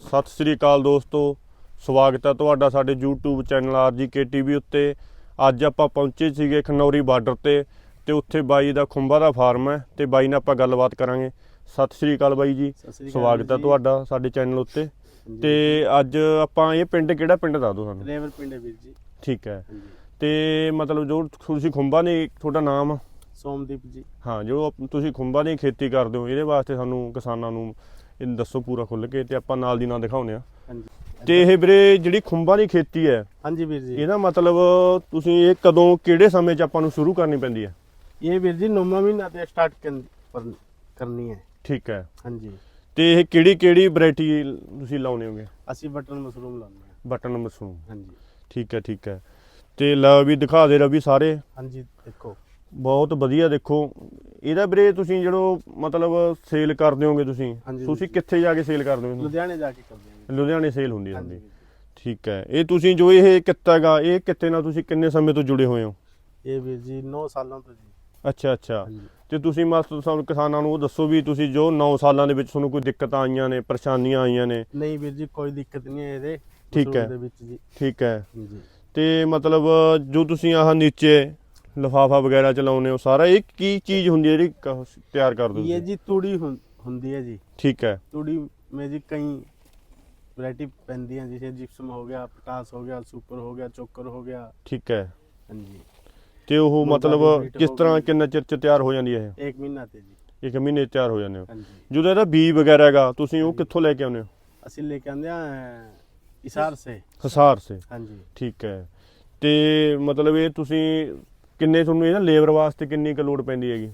ਸਤਿ ਸ੍ਰੀ ਅਕਾਲ ਦੋਸਤੋ ਸਵਾਗਤ ਹੈ ਤੁਹਾਡਾ ਸਾਡੇ YouTube ਚੈਨਲ RGK TV ਉੱਤੇ। ਅੱਜ ਆਪਾਂ ਪਹੁੰਚੇ ਸੀਗੇ ਖਨੌਰੀ ਬਾਰਡਰ ਤੇ ਤੇ ਉੱਥੇ ਬਾਈ ਦਾ ਖੁੰਬਾ ਦਾ ਫਾਰਮ ਹੈ ਤੇ ਬਾਈ ਨਾਲ ਆਪਾਂ ਗੱਲਬਾਤ ਕਰਾਂਗੇ। ਸਤਿ ਸ੍ਰੀ ਅਕਾਲ ਬਾਈ ਜੀ। ਸਵਾਗਤ ਹੈ ਜੀ। ਤੁਹਾਡਾ ਸਾਡੇ ਚੈਨਲ ਉੱਤੇ। ਤੇ ਅੱਜ ਆਪਾਂ ਇਹ ਪਿੰਡ ਕਿਹੜਾ ਪਿੰਡ ਦੱਸ ਦਿਓ ਸਾਨੂੰ? ਰੇਵਰ ਪਿੰਡ ਹੈ ਵੀਰ ਜੀ। ਠੀਕ ਹੈ। ਤੇ ਮਤਲਬ ਜੋ ਤੁਸੀਂ ਖੁੰਬਾ ਨੇ ਤੁਹਾਡਾ ਨਾਮ? ਸੋਮਦੀਪ ਜੀ। ਹਾਂ ਜੋ ਤੁਸੀਂ ਖੁੰਬਾਂ ਦੀ ਖੇਤੀ ਕਰਦੇ ਹੋ ਇਹਦੇ ਵਾਸਤੇ ਸਾਨੂੰ ਕਿਸਾਨਾਂ ਨੂੰ ਇਹ ਦੱਸੋ ਪੂਰਾ ਖੁੱਲ ਕੇ ਤੇ ਆਪਾਂ ਨਾਲ ਦੀ ਨਾਲ ਦਿਖਾਉਨੇ ਆ ਹਾਂਜੀ। ਤੇ ਇਹ ਵੀਰੇ ਜਿਹੜੀ ਖੁੰਬਾਂ ਦੀ ਖੇਤੀ ਹੈ ਹਾਂਜੀ ਵੀਰ ਜੀ। ਇਹਦਾ ਮਤਲਬ ਤੁਸੀਂ ਇਹ ਕਦੋਂ ਕਿਹੜੇ ਸਮੇਂ 'ਚ ਆਪਾਂ ਨੂੰ ਸ਼ੁਰੂ ਕਰਨੀ ਪੈਂਦੀ ਹੈ? ਇਹ ਵੀਰ ਜੀ ਨੌਵਾਂ ਮਹੀਨਾ ਤੇ ਸਟਾਰਟ ਕਰਨੀ ਹੈ। ਠੀਕ ਹੈ। ਹਾਂਜੀ। ਤੇ ਇਹ ਕਿਹੜੀ ਕਿਹੜੀ ਵੈਰਾਈਟੀ ਤੁਸੀਂ ਲਾਉਨੇ ਹੋਗੇ? ਅਸੀਂ ਬਟਨ ਮਸ਼ਰੂਮ ਲਾਉਂਦੇ ਹਾਂ। Button mushroom. ਹਾਂਜੀ। ਠੀਕ ਹੈ ਠੀਕ ਹੈ। ਤੇ ਲੈ ਵੀ ਦਿਖਾ ਦੇ ਰਵੀ ਸਾਰੇ। ਹਾਂਜੀ ਦੇਖੋ। ਬਹੁਤ ਵਧੀਆ ਦੇਖੋ। ਇਹਦਾ ਵੀਰੇ ਤੁਸੀਂ ਜਿਹੜੋ ਮਤਲਬ ਸੇਲ ਕਰਦੇ ਹੋਗੇ ਤੁਸੀਂ ਹਾਂਜੀ, ਤੁਸੀਂ। ਕਿੱਥੇ ਜਾ ਕੇ ਸੇਲ ਕਰਦੇ ਹੋ ਇਹਨੂੰ? ਲੁਧਿਆਣੇ ਜਾ ਕੇ ਕਰਦੇ ਹਾਂ। ਲੁਧਿਆਣੇ ਸੇਲ ਹੁੰਦੀ ਹੈ ਹਾਂਜੀ। ਠੀਕ ਹੈ। ਇਹ ਤੁਸੀਂ ਜੋ ਇਹ ਕਿੱਤਾ ਹੈਗਾ ਇਹ ਕਿੱਤੇ ਨਾਲ ਤੁਸੀਂ ਕਿੰਨੇ ਸਮੇਂ ਤੋਂ ਜੁੜੇ ਹੋਏ ਹੋ? ਇਹ ਵੀਰ ਜੀ 9 ਸਾਲਾਂ ਤੋਂ ਜੀ। ਅੱਛਾ ਅੱਛਾ। ਹਾਂਜੀ। ਤੇ ਤੁਸੀਂ ਮਸਤ ਸਾਨੂੰ ਕਿਸਾਨਾਂ ਨੂੰ ਉਹ ਦੱਸੋ ਵੀ ਤੁਸੀਂ ਜੋ 9 ਸਾਲਾਂ ਦੇ ਵਿੱਚ ਤੁਹਾਨੂੰ ਕੋਈ ਦਿੱਕਤਾਂ ਆਈਆਂ ਨੇ ਪਰੇਸ਼ਾਨੀਆਂ ਆਈਆਂ ਨੇ? ਨਹੀਂ ਵੀਰ ਜੀ ਕੋਈ ਦਿੱਕਤ ਨਹੀਂ ਹੈ ਇਹਦੇ ਠੀਕ ਹੈ। ਦੇ ਵਿੱਚ ਜੀ। ਠੀਕ ਹੈ। ਜੀ ਤੇ ਮਤਲਬ ਜੋ ਤੁਸੀਂ ਆਹ ਨੀਚੇ ਲਫਾਫਾ ਵਗੈਰਾ ਚਲਾਉਂਦੇ ਹੋ ਸਾਰਾ ਇਹ ਕੀ ਚੀਜ਼ ਹੁੰਦੀ ਹੈ ਜਿਹੜੀ ਕ- ਤਿਆਰ ਕਰਦੇ ਹੋ ਇਹ ਤੁਸੀਂ? ਜੀ ਤੂੜੀ ਹੁੰ- ਹੁੰਦੀ ਹੈ ਜੀ ਠੀਕ ਹੈ तूड़ी में जी कई वैरायटी पैंदी हैं जैसे जिप्सम हो गया पोटास हो गया सुपर हो गया चोकर हो गया ਠੀਕ ਹੈ हाँ जी ਤੇ ਉਹ ਮੁਰਗਾ ਮਤਲਬ ਦੀ ਮੀਟ ਕਿਸ ਹੋ ਤਰ੍ਹਾਂ ਗਈ। ਕਿੰਨਾ ਚਿਰ ਚ ਤਿਆਰ ਹੋ ਜਾਂਦੀ ਹੈ ਇਹ एक महीना ते जी ਇੱਕ ਮਹੀਨੇ 'ਚ ਤਿਆਰ ਹੋ ਜਾਂਦੇ ਹੋ हाँ जी ਜਦੋਂ ਇਹਦਾ ਬੀ ਵਗੈਰਾ ਹੈਗਾ ਤੁਸੀਂ ਉਹ ਕਿੱਥੋਂ ਲੈ ਕੇ ਆਉਂਦੇ ਹੋ ਅਸੀਂ ਲੈ ਕੇ ਆਂਦੇ ਆ ਇਸਾਰ ਸੇ ਹਸਾਰ ਸੇ हाँ जी ਠੀਕ ਹੈ ਤੇ ਮਤਲਬ ਇਹ ਤੁਸੀਂ ਕਿੰਨੇ ਤੁਹਾਨੂੰ ਇਹਦਾ ਲੇਬਰ ਵਾਸਤੇ ਕਿੰਨੀ ਕੁ ਲੋਡ ਪੈਂਦੀ ਹੈਗੀ?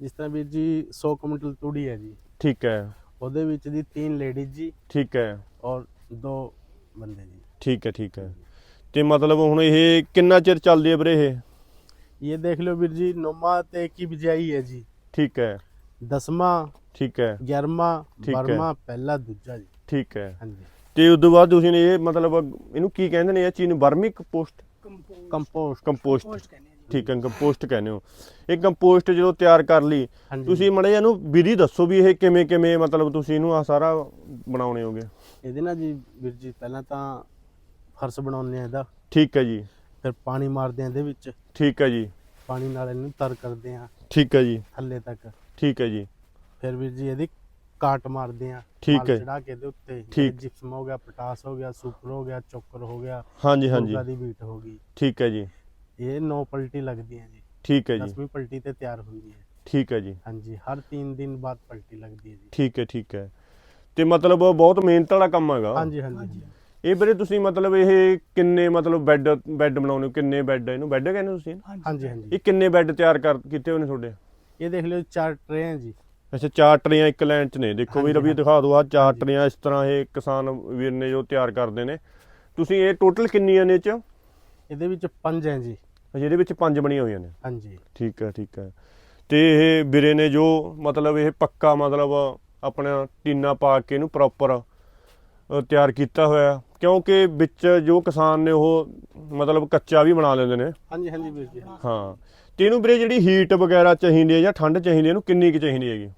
ਜਿਸ ਤਰ੍ਹਾਂ ਵੀਰ ਜੀ 100 ਕੁਇੰਟਲ ਤੂੜੀ ਹੈ ਜੀ। ਠੀਕ ਹੈ। ਉਹਦੇ ਵਿੱਚ ਦੀ ਤਿੰਨ ਲੇਡੀਜ਼ ਜੀ ਠੀਕ ਹੈ। ਔਰ ਦੋ ਬੰਦੇ ਜੀ। ਠੀਕ ਹੈ ਠੀਕ ਹੈ। ਤੇ ਮਤਲਬ ਹੁਣ ਇਹ ਕਿੰਨਾ ਚਿਰ ਚੱਲਦੀ ਹੈ ਵੀਰੇ ਇਹ? ਇਹ ਦੇਖ ਲਓ ਵੀਰ ਜੀ ਨੌਵਾਂ ਤੇ ਕੀ ਬਜਾਈ ਹੈ ਜੀ। ਠੀਕ ਹੈ। ਦਸਵਾਂ ਠੀਕ ਹੈ। 11ਵਾਂ 12ਵਾਂ ਪਹਿਲਾ ਦੂਜਾ ਜੀ। ਠੀਕ ਹੈ। ਹਾਂਜੀ। ਤੇ ਉਸ ਤੋਂ ਬਾਅਦ ਤੁਸੀਂ ਇਹ ਮਤਲਬ ਇਹਨੂੰ ਕੀ ਕਹਿੰਦੇ ਨੇ ਇਹ ਚੀਜ਼ ਨੂੰ ਬਰਮਿਕ ਪੋਸਟ ਕੰਪੋਸਟ ਕੰਪੋਸਟ ਠੀਕ ਹੈ ਕੰਪੋਸਟ ਕਹਿੰਦੇ ਹੋ। ਇਹ ਕੰਪੋਸਟ ਜਦੋਂ ਤਿਆਰ ਕਰ ਲਈ ਤੁਸੀਂ ਮੜੇ ਇਹਨੂੰ ਵਿਧੀ ਦੱਸੋ ਵੀ ਇਹ ਕਿਵੇਂ ਕਿਵੇਂ ਮਤਲਬ ਤੁਸੀਂ ਇਹਨੂੰ ਆ ਸਾਰਾ ਬਣਾਉਣੇ ਹੋਗੇ। ਇਹਦੇ ਨਾਲ ਜੀ ਵੀਰ ਜੀ ਪਹਿਲਾਂ ਤਾਂ ਫਰਸ਼ ਬਣਾਉਂਦੇ ਆ ਇਹਦਾ। ਠੀਕ ਹੈ ਜੀ। ਫਿਰ ਪਾਣੀ ਮਾਰਦੇ ਆ ਇਹਦੇ ਵਿੱਚ। ਠੀਕ ਹੈ ਜੀ। ਪਾਣੀ ਨਾਲ ਇਹਨੂੰ ਤਰ ਕਰਦੇ ਆ ਠੀਕ ਹੈ ਜੀ। ਥੱਲੇ ਤੱਕ। ਠੀਕ ਹੈ ਜੀ। ਫਿਰ ਵੀਰ ਜੀ ਇਹਦੀ ਕਾਟ ਮਾਰਦੇ ਆ ਠੀਕ ਹੈ। ਚੜਾ ਕੇ ਇਹਦੇ ਉੱਤੇ ਠੀਕ। ਜਿਪਸਮ ਹੋ ਗਿਆ ਪੋਟਾਸ ਹੋ ਗਿਆ ਸੁਪਰ ਹੋ ਗਿਆ ਚੋਕਰ ਹੋ ਗਿਆ ਹਾਂਜੀ ਹਾਂਜੀ। ਦੀ ਬੀਟ ਹੋ ਗਈ। ਠੀਕ ਹੈ ਜੀ। ਇਹ ਨੌ ਪਲਟੀ ਲੱਗਦੀ ਹੈ ਜੀ। ਠੀਕ ਹੈ ਜੀ। ਦਸਵੀਂ ਪਲਟੀ ਤੇ ਤਿਆਰ ਹੁੰਦੀ ਹੈ। ਠੀਕ ਹੈ ਜੀ। ਹਾਂਜੀ ਹਰ 3 ਦਿਨ ਬਾਅਦ ਪਲਟੀ ਲੱਗਦੀ ਹੈ ਜੀ। ਠੀਕ ਹੈ ਠੀਕ ਹੈ। ਤੇ ਮਤਲਬ ਬਹੁਤ ਮਿਹਨਤ ਵਾਲਾ ਕੰਮ ਹੈਗਾ। ਹਾਂਜੀ ਹਾਂਜੀ ਇਹ ਵੀਰੇ ਤੁਸੀਂ ਮਤਲਬ ਇਹ ਕਿੰਨੇ ਮਤਲਬ ਬੈੱਡ ਬੈੱਡ ਬਣਾਉਣੇ ਹੋ? ਕਿੰਨੇ ਬੈੱਡ ਇਹਨੂੰ? ਬੈੱਡ ਕਹਿੰਦੇ ਤੁਸੀਂ ਹਾਂਜੀ ਹਾਂਜੀ। ਇਹ ਕਿੰਨੇ ਬੈੱਡ ਤਿਆਰ ਕਰ ਕੀਤੇ ਨੇ ਤੁਹਾਡੇ? ਇਹ ਦੇਖ ਲਿਓ ਚਾਰ ਟਰੇ ਹੈ ਜੀ। ਅੱਛਾ ਚਾਰ ਟਰੀਆਂ ਇੱਕ ਲਾਈਨ 'ਚ ਨੇ। ਦੇਖੋ ਵੀ ਰਵੀ। ਦਿਖਾ ਦਿਓ ਆ ਚਾਰ ਟਰੀਆਂ ਇਸ ਤਰ੍ਹਾਂ ਇਹ ਕਿਸਾਨ ਵੀਰ ਨੇ ਜੋ ਤਿਆਰ ਕਰਦੇ ਨੇ। ਤੁਸੀਂ ਇਹ ਟੋਟਲ ਕਿੰਨੀਆਂ ਨੇ ਇਹ 'ਚ? ਇਹਦੇ ਵਿੱਚ ਪੰਜ ਹੈ ਜੀ। ਜਿਹਦੇ ਵਿੱਚ ਪੰਜ ਬਣੀਆਂ ਹੋਈਆਂ ਨੇ। ਹਾਂਜੀ। ਠੀਕ ਹੈ ਠੀਕ ਹੈ। ਤੇ ਇਹ ਵੀਰੇ ਨੇ ਜੋ ਮਤਲਬ ਇਹ ਪੱਕਾ ਮਤਲਬ ਆਪਣਾ ਟੀਨਾ ਪਾ ਕੇ ਇਹਨੂੰ ਪ੍ਰੋਪਰ ਤਿਆਰ ਕੀਤਾ ਹੋਇਆ। ਕਿਉਂਕਿ ਵਿੱਚ ਜੋ ਕਿਸਾਨ ਨੇ ਉਹ ਮਤਲਬ ਕੱਚਾ ਵੀ ਬਣਾ ਲੈਂਦੇ ਨੇ। ਹਾਂਜੀ ਹਾਂਜੀ ਵੀਰ ਜੀ। ਹਾਂ। ਤੇ ਇਹਨੂੰ ਵੀਰੇ ਜਿਹੜੀ ਹੀਟ ਵਗੈਰਾ ਚਾਹੀਦੀ ਹੈ ਜਾਂ ਠੰਡ ਚਾਹੀਦੀ ਹੈ ਇਹਨੂੰ ਕਿੰਨੀ ਕੁ ਚਾਹੀਦੀ ਹੈਗੀ?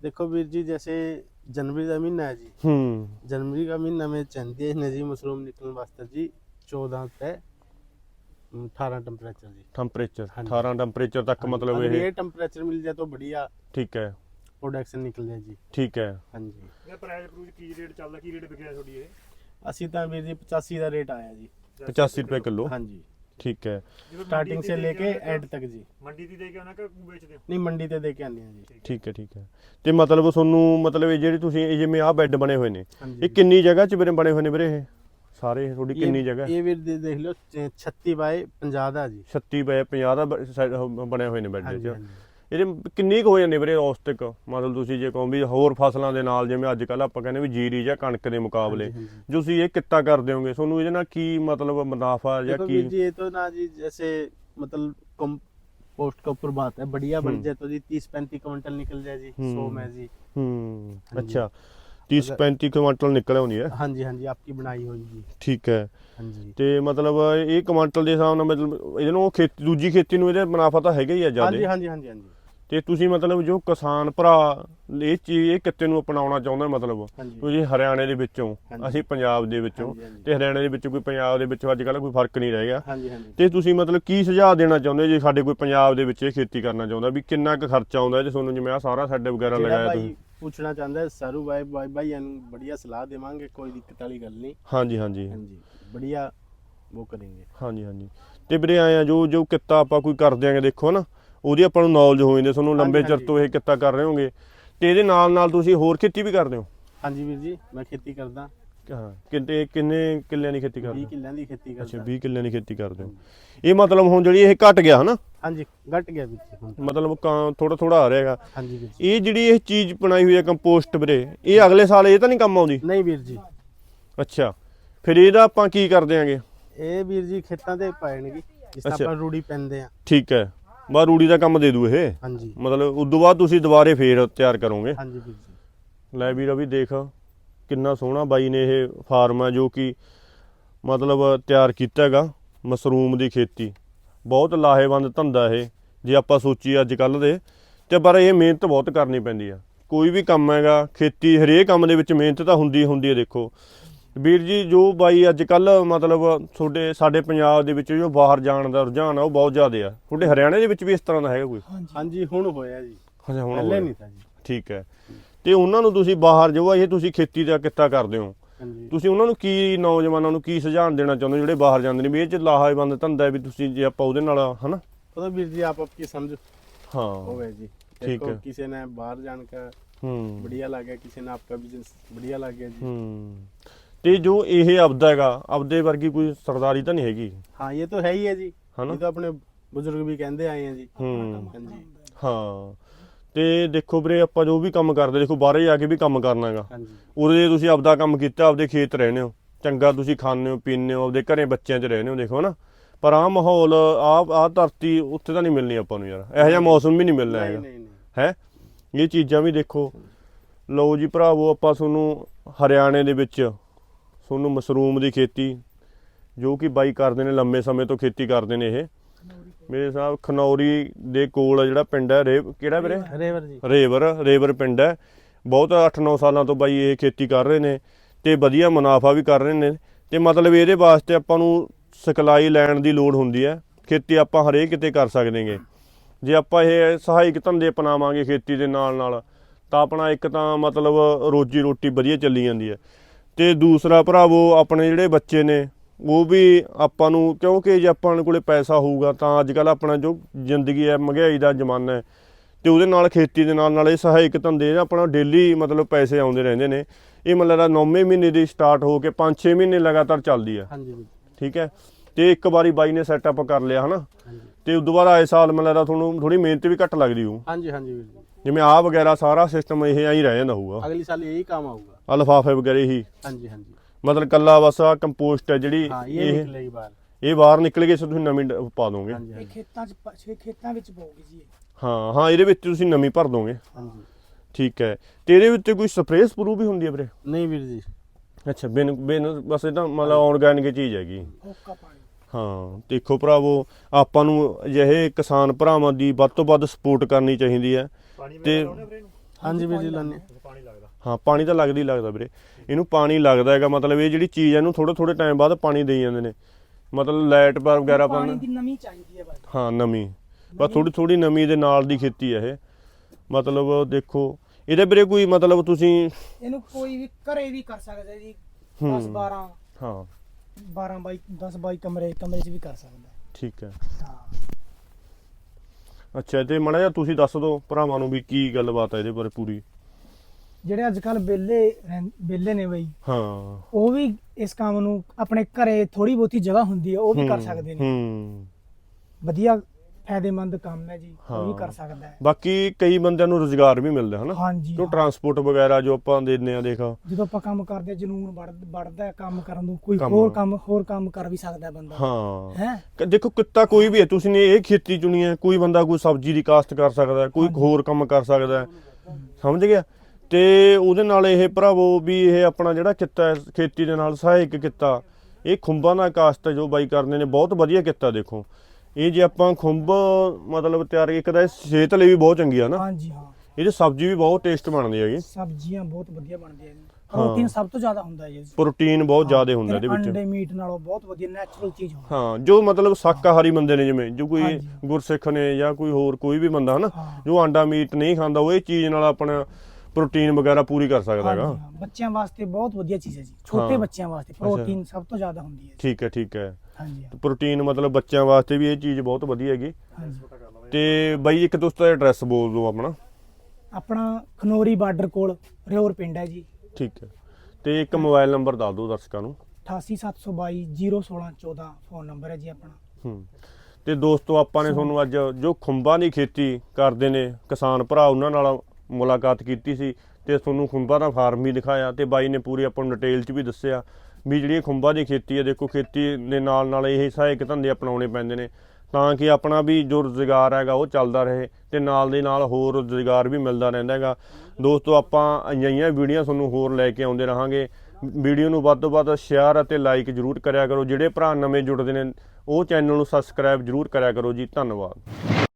देखो वीर जी जैसे जनवरी का महीना है जी ਹੂੰ जनवरी का महीना में चंदी है जी मशरूम निकलने वास्ते जी चौदह ते अठारह टेम्परेचर जी ਟੈਂਪਰੇਚਰ ਹਾਂਜੀ। 18 ਟੈਂਪਰੇਚਰ ਤੱਕ ਮਤਲਬ अगर ਇਹ ये टेम्परेचर मिल जाए तो बढ़िया ਠੀਕ ਹੈ प्रोडक्शन निकल जाए जी ਠੀਕ ਹੈ हाँ जी ਇਹ ਪ੍ਰਾਈਸ ਪ੍ਰੂਜ ਕੀ ਰੇਟ ਚੱਲਦਾ ਕੀ ਰੇਟ ਵਿਕਿਆ ਤੁਹਾਡੀ ਇਹ अस्सी तो वीर जी पचासी का रेट आया जी 85 ਰੁਪਏ ਕਿਲੋ हाँ जी ਠੀਕ ਹੈ। ਸਟਾਰਟਿंग से लेके एंड ਤੱਕ ਜੀ। ਮੰਡੀ ਦੀ ਦੇ ਕੇ ਉਹਨਾਂ ਕਾ ਵੇਚਦੇ ਹੋ? ਨਹੀਂ ਮੰਡੀ ਤੇ ਦੇ ਕੇ ਆਉਂਦੇ ਆ ਜੀ। ਠੀਕ ਹੈ। ਠੀਕ ਹੈ ਤੇ ਮਤਲਬ ਤੁਹਾਨੂੰ ਮਤਲਬ ਇਹ ਜਿਹੜੇ ਤੁਸੀਂ ਜਿਵੇਂ ਆਹ ਬੈੱਡ ਬਣੇ ਹੋਏ ਨੇ ਹਾਂਜੀ। ਇਹ ਕਿੰਨੀ ਜਗ੍ਹਾ 'ਚ ਵੀਰੇ ਬਣੇ ਹੋਏ ਨੇ ਵੀਰੇ ਇਹ? ਸਾਰੇ ਤੁਹਾਡੀ ਕਿੰਨੀ ਜਗ੍ਹਾ? ਇਹ ਵੀ ਦੇ- ਦੇਖ ਲਓ 36 ਬਾਏ 50 ਦਾ ਜੀ। 36 ਬਾਏ 50 ਦਾ ਹੋਏ ਨੇ ਬੈੱਡ 'ਚ ਇਹਦੇ ਕਿੰਨੀ ਕੁ ਹੋ ਜਾਂਦੀ ਵੀਰੇ ਔਸਤਕ ਮਤਲਬ ਤੁਸੀਂ ਜੇ ਕਹੋ ਵੀ ਹੋਰ ਫਸਲਾਂ ਦੇ ਨਾਲ ਜਿਵੇਂ ਅੱਜ ਕੱਲ ਆਪਾਂ ਕਹਿੰਦੇ ਵੀ ਜੀਰੀ ਜਾਂ ਕਣਕ ਦੇ ਮੁਕਾਬਲੇ हाँ जी, हाँ जी। ਜੋ ਤੁਸੀਂ ਇਹ ਕਿੱਤਾ ਕਰਦੇ ਹੋਗੇ ਤੁਹਾਨੂੰ ਇਹਦੇ ਨਾਲ ਕੀ ਮਤਲਬ ਮੁਨਾਫਾ ਜਾਂ देखो ਕੀ वीर जी ये तो ना जी जैसे मतलब कंपोस्ट के ऊपर बात है बढ़िया बन हम्म। जाए तो जी तीस पैंतीस क्विंटल निकल जाए जी सौ हम्म। में जी ਹੂੰ ਹਾਂਜੀ। ਅੱਛਾ 30 35 ਕੁਇੰਟਲ ਨਿਕਲ ਆਉਂਦੀ ਹੈ हाँ जी हाँ जी आपकी बनाई हुई जी ਠੀਕ ਹੈ हाँ जी ਤੇ ਮਤਲਬ ਇਹ ਕੁਇੰਟਲ ਦੇ ਹਿਸਾਬ ਨਾਲ ਮਤਲਬ ਇਹਦੇ ਨੂੰ ਖੇਤੀ ਦੂਜੀ ਖੇਤੀ ਨੂੰ ਇਹਦੇ ਮੁਨਾਫਾ ਤਾਂ ਹੈਗਾ ਹੀ ਆ हाँ जी ਜ਼ਿਆਦਾ हाँ जी हाँ जी हाँ जी ਤੇ ਤੁਸੀਂ ਮਤਲਬ ਜੋ ਕਿਸਾਨ ਭਰਾ ਇਹ ਚੀਜ਼ ਇਹ ਕਿੱਤੇ ਨੂੰ ਅਪਣਾਉਣਾ ਚਾਹੁੰਦਾ ਮਤਲਬ। ਤੁਸੀਂ ਹਰਿਆਣੇ ਦੇ ਵਿੱਚੋਂ। ਅਸੀਂ ਪੰਜਾਬ ਦੇ ਵਿੱਚੋਂ। ਤੇ ਹਰਿਆਣੇ ਦੇ ਵਿੱਚ ਕੋਈ ਪੰਜਾਬ ਦੇ ਵਿੱਚੋਂ ਅੱਜ ਕੱਲ੍ਹ ਕੋਈ ਫ਼ਰਕ ਨਹੀਂ ਰਹਿ ਗਿਆ। ਤੇ ਤੁਸੀਂ ਮਤਲਬ ਕੀ ਸੁਝਾਅ ਦੇਣਾ ਚਾਹੁੰਦੇ ਜੇ ਸਾਡੇ ਕੋਈ ਪੰਜਾਬ ਦੇ ਵਿੱਚ ਇਹ ਖੇਤੀ ਕਰਨਾ ਚਾਹੁੰਦਾ ਵੀ ਕਿੰਨਾ ਕੁ ਖਰਚਾ ਆਉਂਦਾ ਜੇ ਤੁਹਾਨੂੰ ਜਿਵੇਂ ਆ ਸਾਰਾ ਸੈੱਟ ਵਗੈਰਾ ਲਗਾਇਆ ਤੁਸੀਂ? ਪੁੱਛਣਾ ਚਾਹੁੰਦਾ ਹੈ ਸਾਰੂ ਭਾਈ ਭਾਈ ਭਾਈਆਂ ਨੂੰ ਬੜੀਆ ਸਲਾਹ ਦੇਵਾਂਗੇ ਕੋਈ ਦਿੱਕਤ ਵਾਲੀ ਗੱਲ ਨਹੀਂ। ਹਾਂਜੀ ਹਾਂਜੀ। ਹਾਂਜੀ ਬੜੀਆ ਉਹ ਕरेंगे ਹਾਂਜੀ ਹਾਂਜੀ। ਤੇ ਵੀਰੇ ਆਏ ਆ ਜੋ ਜੋ ਕਿੱਤਾ ਆਪਾਂ ਕੋਈ ਕਰਦੇ ਆਂਗੇ ਦੇਖੋ ਨਾ ਉਹਦੀ ਆਪਾਂ ਨੂੰ ਨੌਲੇਜ ਹੋ ਜਾਂਦੀ ਤੁਹਾਨੂੰ ਲੰਬੇ ਚਿਰ ਤੋਂ ਇਹ ਕਿੱਤਾ ਕਰ ਰਹੇ ਹੋਗੇ। ਤੇ ਇਹਦੇ ਨਾਲ ਨਾਲ ਤੁਸੀਂ ਹੋਰ ਖੇਤੀ ਵੀ ਕਰਦੇ ਹੋ? ਹਾਂਜੀ ਵੀਰ ਜੀ ਮੈਂ ਖੇਤੀ ਕਰਦਾ। ਹਾਂ ਕਿੰਨੇ ਕਿੰਨੇ ਕਿੱਲਿਆਂ ਦੀ ਖੇਤੀ ਕਰਦੇ 20 ਹੋ? ਕਿੱਲਿਆਂ ਦੀ ਖੇਤੀ ਅੱਛਾ ਕਰਦਾ 20 ਕਿੱਲਿਆਂ ਦੀ ਖੇਤੀ ਕਰਦੇ ਹੋ। ਇਹ ਮਤਲਬ ਹੁਣ ਜਿਹੜੀ ਇਹ ਘਟ ਗਿਆ ਹਨਾ? ਹਾਂਜੀ ਘਟ ਗਿਆ ਤਾਂ। ਮਤਲਬ ਥੋੜਾ ਥੋੜਾ ਆ ਰਿਹਾ ਹੈਗਾ। ਹਾਂਜੀ ਵੀਰ ਜੀ। ਇਹ ਜਿਹੜੀ ਇਹ ਚੀਜ਼ ਬਣਾਈ ਹੋਈ ਹੈ ਕੰਪੋਸਟ ਵੀਰੇ ਇਹ ਅਗਲੇ ਸਾਲ ਇਹ ਤਾਂ ਨਹੀਂ ਕੰਮ ਆਉਂਦੀ? ਨਹੀਂ ਵੀਰ ਜੀ। ਅੱਛਾ ਫਿਰ ਇਹਦਾ ਆਪਾਂ ਕੀ ਕਰਦੇ ਆਂਗੇ? ਇਹ ਵੀਰ ਜੀ ਖੇਤਾਂ ਤੇ ਪੈਣਗੇ ਜਿਸ ਤਰ੍ਹਾਂ ਅੱਛਾ। ਆਪਾਂ ਰੂੜੀ ਪੈਂਦੇ ਆ। ਠੀਕ ਹੈ। ਬਾ ਰੂੜੀ ਦਾ ਕੰਮ ਦੇ ਦੂ ਇਹ। ਹਾਂਜੀ। ਮਤਲਬ ਉਦੋਂ ਬਾਅਦ ਤੁਸੀਂ ਦੁਬਾਰੇ ਫੇਰ ਤਿਆਰ ਕਰੋਗੇ। ਹਾਂਜੀ ਵੀਰ ਜੀ ਲੈ ਵੀ ਰਵੀ ਦੇਖ ਕਿੰਨਾ ਸੋਹਣਾ ਬਾਈ ਨੇ ਇਹ ਫਾਰਮ ਹੈ ਜੋ ਕਿ ਮਤਲਬ ਤਿਆਰ ਕੀਤਾ ਹੈਗਾ ਮਸ਼ਰੂਮ ਦੀ ਖੇਤੀ। ਬਹੁਤ ਲਾਹੇਵੰਦ ਧੰਦਾ ਇਹ ਜੇ ਆਪਾਂ ਸੋਚੀਏ ਅੱਜ ਕੱਲ ਦੇ। ਤੇ ਪਰ ਇਹ ਮਿਹਨਤ ਬਹੁਤ ਕਰਨੀ ਪੈਂਦੀ ਆ। ਕੋਈ ਵੀ ਕੰਮ ਹੈਗਾ ਖੇਤੀ ਹਰੇਕ ਕੰਮ ਦੇ ਵਿੱਚ ਮਿਹਨਤ ਤਾਂ ਹੁੰਦੀ ਹੁੰਦੀ ਹੈ ਦੇਖੋ। ਵੀਰ ਜੀ ਜੋ ਬਾਈ ਅੱਜ ਕੱਲ ਮਤਲਬ ਤੁਹਾਡੇ ਸਾਡੇ ਪੰਜਾਬ ਦੇ ਵਿੱਚ ਜੋ ਬਾਹਰ ਜਾਣ ਦਾ ਰੁਝਾਨ ਆ ਉਹ ਬਹੁਤ ਜ਼ਿਆਦਾ ਆ। ਤੁਹਾਡੇ ਹਰਿਆਣੇ ਦੇ ਵਿੱਚ ਵੀ ਇਸ ਤਰ੍ਹਾਂ ਦਾ ਹੈਗਾ ਕੋਈ? ਹਾਂਜੀ। ਹੁਣ ਹੋਇਆ ਜੀ। ਅੱਛਾ ਹੁਣ ਪਹਿਲੇ ਨਹੀਂ ਤਾਂ ਜੀ ਠੀਕ ਹੈ। ਤੇ ਉਹਨਾਂ ਨੂੰ ਤੁਸੀਂ ਬਾਹਰ ਜੋ ਆ ਇਹ ਤੁਸੀਂ ਖੇਤੀ ਦਾ ਕਿੱਤਾ ਕਰਦੇ ਹੋ? ਤੁਸੀਂ ਉਹਨਾਂ ਨੂੰ ਕੀ ਨੌਜਵਾਨਾਂ ਨੂੰ ਕੀ ਸੁਝਾਅ ਦੇਣਾ ਚਾਹੁੰਦੇ ਹੋ ਜਿਹੜੇ ਬਾਹਰ ਜਾਂਦੇ ਨੇ? ਵੀ ਇਹ ਚ ਲਾਹੇਵੰਦ ਧੰਦਾ ਵੀ ਤੁਸੀਂ ਜੇ ਆਪਾਂ ਉਹਦੇ ਨਾਲ ਹਨਾ? ਪਤਾ ਵੀਰ ਜੀ ਆਪ ਆਪ ਕੀ ਸਮਝ ਹਾਂ। ਹੋਵੇ ਜੀ। ਠੀਕ ਹੈ। ਕਿਸੇ ਨੇ ਬਾਹਰ ਜਾਣ ਕਾ ਹੂੰ। ਬੜੀਆ ਲੱਗਿਆ ਕਿਸੇ ਨੇ ਆਪਕਾ ਬਿਜ਼ਨਸ ਬੜੀਆ ਲੱਗਿਆ ਜੀ। ਹੂੰ। ਤੇ ਜੋ ਇਹ ਆਪਦਾ ਹੈਗਾ ਆਪਦੇ ਵਰਗੀ ਕੋਈ ਸਰਦਾਰੀ ਤਾਂ ਨਹੀਂ ਹੈਗੀ हाँ ये तो है ही है जी है ना? ये तो अपने बुजुर्ग भी कहते आए हैं जी ਹੂੰ हाँ जी ਹਾਂ ਤੇ ਦੇਖੋ ਵੀਰੇ ਆਪਾਂ ਜੋ ਵੀ ਕੰਮ ਕਰਦੇ ਦੇਖੋ ਬਾਹਰੇ ਜਾ ਕੇ ਵੀ ਕੰਮ ਕਰਨਾ ਹੈਗਾ हाँ जी ਉਹਦੇ ਤੁਸੀਂ ਆਪਦਾ ਕੰਮ ਕੀਤਾ ਆਪਦੇ ਖੇਤ ਰਹਿੰਦੇ ਹੋ ਚੰਗਾ ਤੁਸੀਂ ਖਾਂਦੇ ਹੋ ਪੀਂਦੇ ਹੋ ਆਪਦੇ ਘਰੇ ਬੱਚਿਆਂ 'ਚ ਰਹਿੰਦੇ ਹੋ ਦੇਖੋ ਨਾ ਪਰ ਆਹ ਮਾਹੌਲ ਆਹ ਆਹ ਧਰਤੀ ਉੱਥੇ ਤਾਂ ਨਹੀਂ ਮਿਲਣੀ ਆਪਾਂ ਨੂੰ ਯਾਰ ਇਹੋ ਜਿਹਾ ਮੌਸਮ ਵੀ ਨਹੀਂ ਮਿਲਣਾ नहीं ਹੈਗਾ नहीं नहीं ਹੈ ਇਹ ਚੀਜ਼ਾਂ ਵੀ ਦੇਖੋ ਲਓ ਜੀ ਭਰਾਵੋ ਆਪਾਂ ਤੁਹਾਨੂੰ ਹਰਿਆਣੇ ਦੇ ਵਿੱਚ ਤੁਹਾਨੂੰ ਮਸ਼ਰੂਮ ਦੀ ਖੇਤੀ ਜੋ ਕਿ ਬਾਈ ਕਰਦੇ ਨੇ ਲੰਮੇ ਸਮੇਂ ਤੋਂ ਖੇਤੀ ਕਰਦੇ ਨੇ ਇਹ। ਮੇਰੇ ਸਾਹਿਬ ਖਨੌਰੀ ਦੇ ਕੋਲ ਜਿਹੜਾ ਪਿੰਡ ਹੈ ਰੇਵ ਕਿਹੜਾ ਵੀਰੇ? ਰੇਵਰ ਜੀ। ਰੇਵਰ ਰੇਵਰ ਪਿੰਡ ਹੈ। ਬਹੁਤ 8-9 ਸਾਲਾਂ ਤੋਂ ਬਾਈ ਇਹ ਖੇਤੀ ਕਰ ਰਹੇ ਨੇ ਤੇ ਵਧੀਆ ਮੁਨਾਫਾ ਵੀ ਕਰ ਰਹੇ ਨੇ। ਤੇ ਮਤਲਬ ਇਹਦੇ ਵਾਸਤੇ ਆਪਾਂ ਨੂੰ ਸਿਖਲਾਈ ਲੈਣ ਦੀ ਲੋੜ ਹੁੰਦੀ ਹੈ। ਖੇਤੀ ਆਪਾਂ ਹਰੇਕ ਕਿਤੇ ਕਰ ਸਕਦੇਗੇ ਜੇ ਆਪਾਂ ਇਹ ਸਹਾਇਕ ਧੰਦੇ ਅਪਣਾਵਾਂਗੇ ਖੇਤੀ ਦੇ ਨਾਲ ਨਾਲ ਤਾਂ ਆਪਣਾ ਇੱਕ ਤਾਂ ਮਤਲਬ ਰੋਜੀ ਰੋਟੀ ਵਧੀਆ ਚੱਲੀ ਜਾਂਦੀ ਹੈ। ਤੇ ਦੂਸਰਾ ਭਰਾਵੋ ਆਪਣੇ ਜਿਹੜੇ ਬੱਚੇ ਨੇ ਉਹ ਵੀ ਆਪਾਂ ਨੂੰ ਕਿਉਂਕਿ ਜੇ ਆਪਾਂ ਕੋਲੇ ਪੈਸਾ ਹੋਊਗਾ ਤਾਂ ਅੱਜ ਕੱਲ ਆਪਣਾ ਜੋ ਜ਼ਿੰਦਗੀ ਹੈ ਮਹਿੰਗਾਈ ਦਾ ਜ਼ਮਾਨਾ ਹੈ ਤੇ ਉਹਦੇ ਨਾਲ ਖੇਤੀ ਦੇ ਨਾਲ ਨਾਲ ਇਹ ਸਹਾਇਕ ਧੰਦੇ ਨੇ ਆਪਣਾ ਡੇਲੀ ਮਤਲਬ ਪੈਸੇ ਆਉਂਦੇ ਰਹਿੰਦੇ ਨੇ। ਇਹ ਮਤਲਬ ਦਾ 9ਵੇਂ ਮਹੀਨੇ ਦੀ ਸਟਾਰਟ ਹੋ ਕੇ 5-6 ਮਹੀਨੇ ਲਗਾਤਾਰ ਚੱਲਦੀ ਆ। ਠੀਕ ਹੈ? ਤੇ ਇੱਕ ਵਾਰੀ ਬਾਈ ਨੇ ਸੈਟਅਪ ਕਰ ਲਿਆ ਹਨਾ? ਤੇ ਉਦੋਂ ਬਾਅਦ ਆਏ ਸਾਲ ਮਤਲਬ ਦਾ ਤੁਹਾਨੂੰ ਥੋੜੀ ਮਿਹਨਤ ਵੀ ਘੱਟ ਲੱਗਦੀ ਹੋਊ। ਹਾਂਜੀ ਹਾਂਜੀ ਜਿਵੇਂ ਆ ਵਗੈਰਾ ਸਾਰਾ ਸਿਸਟਮ ਇਹ ਐਂ ਹੀ ਰਹਿ ਜਾਂਦਾ ਹੋਊਗਾ। ਅਗਲੀ ਸਾਲ ਇਹੀ ਕੰਮ ਆਊਗਾ। ਅਲਫਾਫੇ ਲਫਾਫੇ ਵਗੈਰੇ ਹੀ। ਮਤਲਬ ਕੱਲਾ ਬਸ ਆ ਕੰਪੋਸਟ ਹੈ ਜਿਹੜੀ ਇਹ ਇਹ ਬਾਹਰ। ਨਿਕਲ ਗਈ ਸੋ ਤੁਸੀਂ ਨਵੀਂ ਪਾ ਦੋਗੇ। ਹਾਂ ਇਹਦੇ ਵਿੱਚ ਤੁਸੀਂ ਨਵੀਂ ਭਰ ਦੋਗੇ। ਠੀਕ ਹੈ। ਤੇ ਵਿੱਚ ਕੋਈ ਸਪਰੇਅ ਸਪਰੂ ਵੀ ਹੁੰਦੀ ਹੈ ਵੀਰੇ? ਨਹੀਂ ਵੀਰ ਜੀ। ਅੱਛਾ ਬਿਨ ਬਿਨ ਬਸ ਇਹ ਤਾਂ ਮਤਲਬ ਆਰਗੈਨਿਕ ਚੀਜ਼ ਹੈਗੀ। ਹਾਂ ਦੇਖੋ ਭਰਾ ਭਰਾਵੋ ਆਪਾਂ ਨੂੰ ਅਜਿਹੇ ਕਿਸਾਨ ਭਰਾਵਾਂ ਦੀ ਵੱਧ ਤੋਂ ਵੱਧ ਸਪੋਰਟ ਕਰਨੀ ਚਾਹੀਦੀ ਹੈ। ਤੇ ਹਾਂਜੀ ਵੀਰ ਜੀ ਲਾਣੇ ਹਾਂ ਪਾਣੀ ਤਾਂ ਲੱਗਦਾ ਲੱਗਦਾ ਵੀਰੇ। ਇਹਨੂੰ ਪਾਣੀ ਲੱਗਦਾ ਹੈਗਾ ਮਤਲਬ ਇਹ ਜਿਹੜੀ ਚੀਜ਼ ਹੈ ਇਹਨੂੰ ਥੋੜੇ ਥੋੜੇ ਟਾਈਮ ਬਾਅਦ ਪਾਣੀ ਦੇਈ ਜਾਂਦੇ ਨੇ। ਮਤਲਬ ਲਾਈਟ ਪਰ ਵਗੈਰਾ ਪਾਣੀ ਦੀ ਨਮੀ ਚਾਹੀਦੀ ਹੈ ਬਸ। ਹਾਂ ਨਮੀ। ਬਸ ਥੋੜੀ ਥੋੜੀ ਨਮੀ ਦੇ ਨਾਲ ਦੀ ਖੇਤੀ ਹੈ ਇਹ। ਮਤਲਬ ਦੇਖੋ ਇਹਦੇ ਵੀਰੇ ਕੋਈ ਮਤਲਬ ਤੁਸੀਂ ਇਹਨੂੰ ਕੋਈ ਵੀ ਘਰੇ ਵੀ ਕਰ ਸਕਦਾ ਜੀ ਹੂੰ। 10 12 ਹਾਂ। 12 ਬਾਈ 10 ਬਾਈ ਕਮਰੇ ਕਮਰੇ 'ਚ ਵੀ ਕਰ ਸਕਦਾ। ਠੀਕ ਹੈ। ਅੱਛਾ ਤੇ ਮੜਾ ਜਿਹਾ ਤੁਸੀਂ ਦੱਸ ਦਿਓ ਭਰਾਵਾਂ ਨੂੰ ਵੀ ਕੀ ਗੱਲਬਾਤ ਹੈ ਇਹਦੇ ਬਾਰੇ ਪੂਰੀ। ਜਿਹੜੇ ਅੱਜ ਕੱਲ ਬੇਲੇ ਬੇਲੇ ਨੇ ਬਈ ਹਾਂ। ਉਹ ਵੀ ਇਸ ਕੰਮ ਨੂੰ ਆਪਣੇ ਘਰੇ ਥੋੜੀ ਬਹੁਤੀ ਜਗ੍ਹਾ ਹੁੰਦੀ ਹੈ ਉਹ ਵੀ ਕਰ ਹੂੰ, ਸਕਦੇ ਨੇ। ਹੂੰ। ਵਧੀਆ ਫਾਇਦੇਮੰਦ ਕੰਮ ਹੈ ਜੀ ਉਹ ਵੀ ਹਾਂ। ਕਰ ਸਕਦਾ ਹੈ। ਬਾਕੀ ਕਈ ਬੰਦਿਆਂ ਨੂੰ ਰੋਜ਼ਗਾਰ ਵੀ ਮਿਲਦਾ ਹਨਾ? ਹਾਂਜੀ। ਜੋ ਹਾਂ। ਟਰਾਂਸਪੋਰਟ ਵਗੈਰਾ ਜੋ ਆਪਾਂ ਦਿੰਦੇ ਆ ਦੇਖ। ਜਦੋਂ ਆਪਾਂ ਕੰਮ ਕਰਦੇ ਹਾਂ, ਜਨੂਨ ਹੈ ਕੰਮ ਕਰਨ ਨੂੰ ਕੋਈ। ਹੋਰ ਕੰਮ ਹੋਰ ਕੰਮ ਕਰ ਵੀ ਸਕਦਾ ਹੈ ਬੰਦਾ। ਹਾਂ। ਹੈ? ਦੇਖੋ ਕਿੱਤਾ ਕੋਈ ਵੀ ਹੈ ਤੁਸੀਂ ਨੇ ਇਹ ਖੇਤੀ ਚੁਣੀ ਹੈ ਕੋਈ ਬੰਦਾ ਕੋਈ ਸਬਜ਼ੀ ਦੀ ਕਾਸ਼ਤ ਕਰ ਸਕਦਾ ਹੈ, ਕੋਈ। ਹੋਰ ਕੰਮ ਕਰ ਸਕਦਾ ਹੈ। ਸਮਝ ਗਿਆ? ਤੇ ਉਹਦੇ ਨਾਲ ਇਹ ਭਰਾਵੋ ਵੀ ਇਹ ਆਪਣਾ ਜਿਹੜਾ ਕਿੱਤਾ ਖੇਤੀ ਦੇ ਨਾਲ ਸਹਾਇਕ ਕਿੱਤਾ ਇਹ ਖੁੰਬਾਂ ਦਾ ਕਾਸ਼ਤ ਜੋ ਬਾਈ ਕਰਦੇ ਨੇ ਬਹੁਤ ਵਧੀਆ ਕਿੱਤਾ ਦੇਖੋ। ਇਹ ਜੇ ਆਪਾਂ ਖੁੰਬ ਮਤਲਬ ਤਿਆਰ ਇੱਕ ਤਾਂ ਸਿਹਤ ਲਈ ਵੀ ਬਹੁਤ ਚੰਗੀ ਆ ਨਾ। ਹਾਂਜੀ ਹਾਂ। ਇਹਦੀ ਸਬਜ਼ੀ ਵੀ ਬਹੁਤ ਟੇਸਟ ਬਣਦੀ ਹੈਗੀ। ਸਬਜ਼ੀਆਂ ਬਹੁਤ ਵਧੀਆ ਬਣਦੀਆਂ ਨੇ। ਪ੍ਰੋਟੀਨ ਸਭ ਤੋਂ ਜ਼ਿਆਦਾ ਹੁੰਦਾ ਹੈ ਜੀ। ਪ੍ਰੋਟੀਨ ਬਹੁਤ ਜ਼ਿਆਦਾ ਹੁੰਦਾ ਇਹਦੇ ਵਿੱਚ। ਅੰਡੇ ਮੀਟ ਨਾਲੋਂ ਬਹੁਤ ਵਧੀਆ ਨੈਚੁਰਲ ਚੀਜ਼ ਹੁੰਦੀ ਹਾਂ ਜੋ ਮਤਲਬ ਸ਼ਾਕਾਹਾਰੀ ਬੰਦੇ ਨੇ ਜਿਵੇਂ ਜੋ ਕੋਈ। ਗੁਰਸਿੱਖ ਨੇ ਜਾਂ ਕੋਈ ਹੋਰ ਕੋਈ ਵੀ ਬੰਦਾ ਹਨਾ। ਜੋ ਆਂਡਾ ਮੀਟ ਨਹੀਂ ਖਾਂਦਾ ਉਹ ਇਹ ਚੀਜ਼ ਨਾਲ ਆਪਣਾ ਪ੍ਰੋਟੀਨ ਵਗੈਰਾ ਪੂਰੀ ਕਰ ਸਕਦਾ ਹਾਂਜੀ ਹੈਗਾ। ਹਾਂ, ਬੱਚਿਆਂ ਵਾਸਤੇ ਬਹੁਤ ਵਧੀਆ ਚੀਜ਼ ਹੈ ਜੀ। ਛੋਟੇ ਹਾਂ। ਬੱਚਿਆਂ ਵਾਸਤੇ ਪ੍ਰੋਟੀਨ ਸਭ ਤੋਂ ਜ਼ਿਆਦਾ ਹੁੰਦੀ ਹੈ ਠੀਕ ਹੈ ਠੀਕ ਹੈ। ਹਾਂਜੀ ਪ੍ਰੋਟੀਨ ਮਤਲਬ ਬੱਚਿਆਂ ਵਾਸਤੇ ਵੀ ਇਹ ਚੀਜ਼ ਬਹੁਤ ਵਧੀਆ ਹੈਗੀ। ਹਾਂਜੀ। ਤੇ ਬਾਈ ਇੱਕ ਦੋਸਤ ਦਾ ਐਡਰੈਸ ਬੋਲ ਦਿਓ ਆਪਣਾ। ਆਪਣਾ ਖਨੋਰੀ ਬਾਰਡਰ ਕੋਲ ਰਿਓਰ ਪਿੰਡ ਹੈ ਜੀ। ਠੀਕ ਹੈ। ਤੇ ਇੱਕ ਮੋਬਾਈਲ ਨੰਬਰ ਦੱਸ ਦਿਓ ਦਰਸ਼ਕਾਂ ਨੂੰ। 88722 01614 ਫੋਨ ਨੰਬਰ ਹੈ ਜੀ ਆਪਣਾ। ਹੂੰ। ਤੇ ਦੋਸਤੋ ਆਪਾਂ ਨੇ ਤੁਹਾਨੂੰ ਅੱਜ ਜੋ ਖੁੰਬਾਂ ਦੀ ਖੇਤੀ ਕਰਦੇ ਨੇ ਕਿਸਾਨ ਭਰਾ ਉਹਨਾਂ ਨਾਲ ਮੁਲਾਕਾਤ ਕੀਤੀ ਸੀ ਤੇ ਤੁਹਾਨੂੰ ਖੁੰਬਾਂ ਦਾ ਫਾਰਮ ਵੀ ਦਿਖਾਇਆ ਤੇ ਬਾਈ ਨੇ ਪੂਰੀ ਆਪਾਂ ਨੂੰ ਡਿਟੇਲ 'ਚ ਵੀ ਦੱਸਿਆ ਵੀ ਜਿਹੜੀ ਇਹ ਖੁੰਬਾਂ ਦੀ ਖੇਤੀ ਹੈ, ਦੇਖੋ ਖੇਤੀ ਦੇ ਨਾਲ ਨਾਲ ਇਹ ਸਹਾਇਕ ਧੰਦੇ ਅਪਣਾਉਣੇ ਪੈਂਦੇ ਨੇ ਤਾਂ ਕਿ ਆਪਣਾ ਵੀ ਜੋ ਰੁਜ਼ਗਾਰ ਹੈਗਾ ਉਹ ਚੱਲਦਾ ਰਹੇ ਤੇ ਨਾਲ ਦੇ ਨਾਲ ਹੋਰ ਰੁਜ਼ਗਾਰ ਵੀ ਮਿਲਦਾ ਰਹਿੰਦਾ ਹੈਗਾ। ਦੋਸਤੋ, ਆਪਾਂ ਅਈਆਂ ਵੀਡੀਓ ਤੁਹਾਨੂੰ ਹੋਰ ਲੈ ਕੇ ਆਉਂਦੇ ਰਹਾਂਗੇ। ਵੀਡੀਓ ਨੂੰ ਵੱਧ ਤੋਂ ਵੱਧ ਸ਼ੇਅਰ ਅਤੇ ਲਾਈਕ ਜਰੂਰ ਕਰਿਆ ਕਰੋ। ਜਿਹੜੇ ਭਰਾ ਨਵੇਂ ਜੁੜਦੇ ਨੇ, ਉਹ ਚੈਨਲ ਨੂੰ ਸਬਸਕ੍ਰਾਈਬ ਜਰੂਰ ਕਰਿਆ ਕਰੋ ਜੀ। ਧੰਨਵਾਦ।